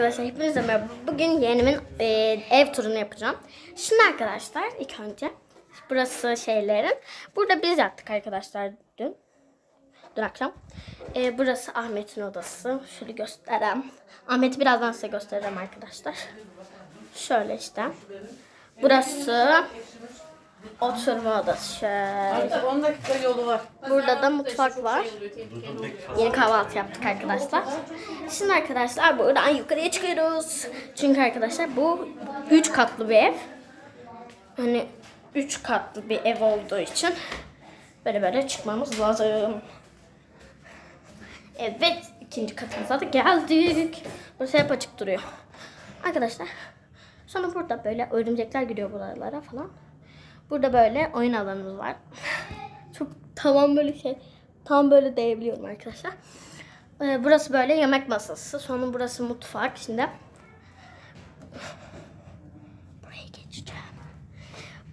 Arkadaşlar hepinize merhaba. Bugün yeğenimin e, ev turunu yapacağım. Şimdi arkadaşlar ilk önce burası şeylerin. Burada biz yattık arkadaşlar dün. Dün akşam. E, burası Ahmet'in odası. Şöyle göstereyim. Ahmet'i birazdan size göstereceğim arkadaşlar. Şöyle işte. Burası oturma odası. Şöyle. 10 dakika yolu var. Burada da mutfak var. Yeni kahvaltı yaptık arkadaşlar. Şimdi arkadaşlar buradan yukarıya çıkıyoruz. Çünkü arkadaşlar bu 3 katlı bir ev. Hani 3 katlı bir ev olduğu için böyle böyle çıkmamız lazım. Evet ikinci katımıza da geldik. Burası hep açık duruyor. Arkadaşlar sonra burada böyle örümcekler giriyor buralara falan. Burada böyle oyun alanımız var. Çok tamam böyle şey tam böyle değebiliyorum arkadaşlar. Ee, burası böyle yemek masası. Sonra burası mutfak. Şimdi buraya geçeceğim.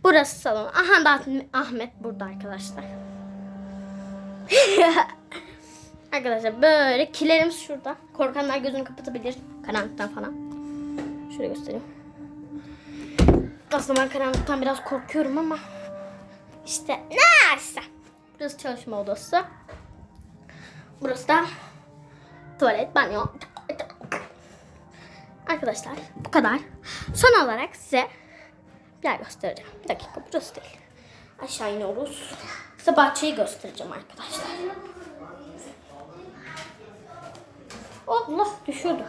Burası salon. Aha da Ahmet burada arkadaşlar. arkadaşlar böyle kilerimiz şurada. Korkanlar gözünü kapatabilir karanlıktan falan. Şöyle göstereyim. Aslında ben karanlıktan biraz korkuyorum ama işte neyse. Burası çalışma odası. Burası da tuvalet, banyo. Arkadaşlar bu kadar. Son olarak size bir yer göstereceğim. Bir dakika burası değil. Aşağı iniyoruz. Size bahçeyi göstereceğim arkadaşlar. Allah düşüyordu.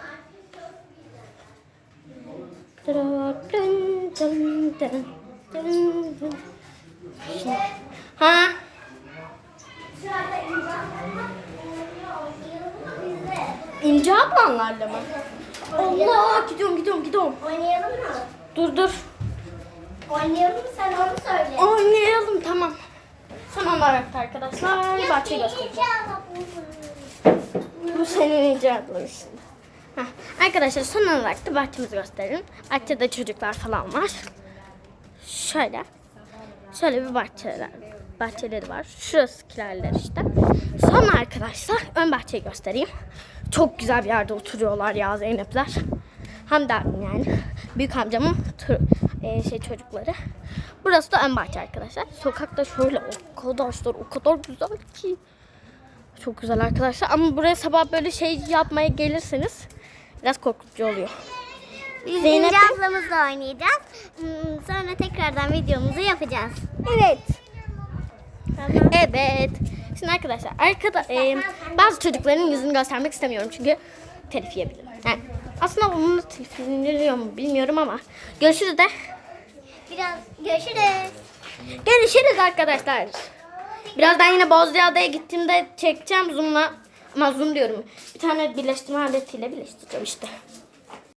Ha? İnce ablanlarla mı? Allah gidiyorum gidiyorum gidiyorum. Oynayalım mı? Dur dur. Oynayalım mı sen onu söyle. Oynayalım tamam. Son olarak da arkadaşlar bahçeyi göstereceğim. Bu senin icadın şimdi. Heh, Arkadaşlar son olarak da bahçemizi gösterelim. Bahçede çocuklar falan var. Şöyle. Şöyle bir bahçeler, bahçeleri var. Şurası kilerler işte. Sonra arkadaşlar ön bahçeyi göstereyim. Çok güzel bir yerde oturuyorlar ya Zeynepler. Hem de yani büyük amcamın e, şey çocukları. Burası da ön bahçe arkadaşlar. Sokakta şöyle arkadaşlar o kadar güzel ki. Çok güzel arkadaşlar. Ama buraya sabah böyle şey yapmaya gelirseniz biraz korkutucu oluyor. Biz Zeynep- ablamızla oynayacağız. Hmm, Sonra tekrardan videomuzu yapacağız. Evet. Evet. Şimdi arkadaşlar arkada e, bazı çocukların yüzünü göstermek istemiyorum çünkü telif yiyebilir. Yani aslında bunu telif yeniliyor mu bilmiyorum ama görüşürüz de. Biraz görüşürüz. Görüşürüz arkadaşlar. Birazdan yine Bozcaada'ya gittiğimde çekeceğim zoom'la. Ama zoom diyorum. Bir tane birleştirme aletiyle birleştireceğim işte.